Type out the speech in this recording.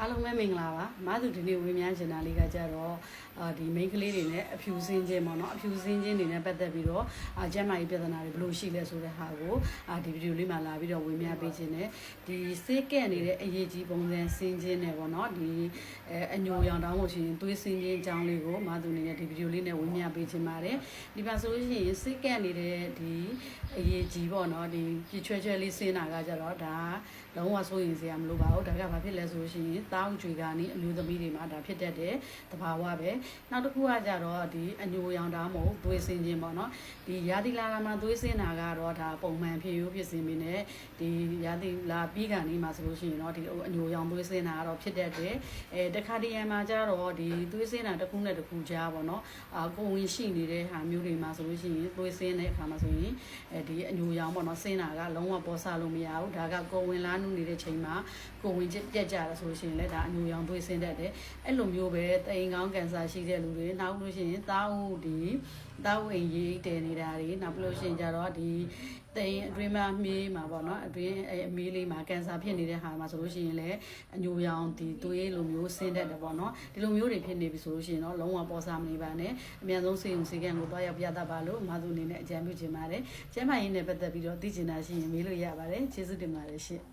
အားလုံးပဲမင်္ဂလာပါမသူဒီနေ့ဝေးမြန်းချင်တာလေးကကြတော့အာဒီ main ကလေးတွေနဲ့အဖြူစင်းခြင်းပေါ့နော်အဖြူစင်းခြင်းတွေနဲ့ပတ်သက်ပြီးတော့အာကျန်းမာရေးပြဿနာတွေဘယ်လိုရှိလဲဆိုတဲ့ဟာကိုအာဒီဗီဒီယိုလေးမှာလာပြီးတော့ဝေးမြန်းပေးခြင်းနဲ့ဒီစေးကက်နေတဲ့အရေးကြီးပုံစံစင်းခြင်းနဲ့ပေါ့နော်ဒီအဲအညိုရောင်တောင်းလို့ရှိရင်သွေးစင်းခြင်းအကြောင်းလေးကိုမသူအနေနဲ့ဒီဗီဒီယိုလေးနဲ့ဝေးမြန်းပေးခြင်းပါတယ်ဒီမှာဆိုလို့ရှိရင်စေးကက်နေတဲ့ဒီအရေးကြီးပေါ့နော်ဒီပြချွဲချွဲလေးစင်းတာကကြတော့ဒါလုံးဝစိုးရင်စရာမလိုပါဘူးဒါကဘာဖြစ်လဲဆိုလို့ရှိရင်တောင်းကြွေကနေအမျိုးသမီးတွေမှာဒါဖြစ်တတ်တဲ့သဘာဝပဲနောက်တစ်ခုကကြတော့ဒီအညိုရောင်တောင်းမဟုတ်သွေးစင်းခြင်းပေါ့နော်ဒီရာသီလာကမှာသွေးစင်းတာကတော့ဒါပုံမှန်ဖြစ်ရိုးဖြစ်စင်းပြီးနဲ့ဒီရာသီလာပြီးကနေမှာဆိုလို့ရှိရင်တော့ဒီအညိုရောင်သွေးစင်းတာကတော့ဖြစ်တတ်တယ်အဲတခါတရံမှာကြတော့ဒီသွေးစင်းတာတစ်ခုနဲ့တစ်ခုကြားပေါ့နော်အာကိုဝင်ရှိနေတဲ့ဟာမျိုးတွေမှာဆိုလို့ရှိရင်သွေးစင်းတဲ့အခါမှာဆိုရင်အဲဒီအညိုရောင်ပေါ့နော်စင်းတာကလုံးဝပေါ်ဆလို့မရဘူးဒါကကိုဝင်လားနုနေတဲ့ချိန်မှာကိုဝင်ပြက်ကြတာဆိုလို့ရှိရင်လည်းဒါအညိုရောင်သွေးစင်းတတ်တယ်အဲ့လိုမျိုးပဲတိမ်ကောင်းကန်ဆာရှိတဲ့လူတွေနောက်လို့ရှိရင်သားဦးဒီသားဦးအိမ်ရေးတည်နေတာတွေနောက်ပြီးလို့ရှိရင်ကြတော့ဒီတိမ်အတွင်းမှာမေးမှာပေါ့နော်အတွင်းအဲအမေးလေးမှာကန်ဆာဖြစ်နေတဲ့ဟာမှာဆိုလို့ရှိရင်လည်းအညိုရောင်ဒီသွေးလိုမျိုးဆင်းတတ်တယ်ပေါ့နော်ဒီလိုမျိုးတွေဖြစ်နေပြီဆိုလို့ရှိရင်တော့လုံးဝပေါ်စားမနေပါနဲ့အများဆုံးစေုံစေကန်ကိုတွားရောက်ပြသပါလို့မသူအနေနဲ့အကြံပြုချင်ပါတယ်ကျမ်းမာရေးနဲ့ပတ်သက်ပြီးတော့သိချင်တာရှိရင်မေးလို့ရပါတယ်ကျေးဇူးတင်ပါတယ်ရှင့်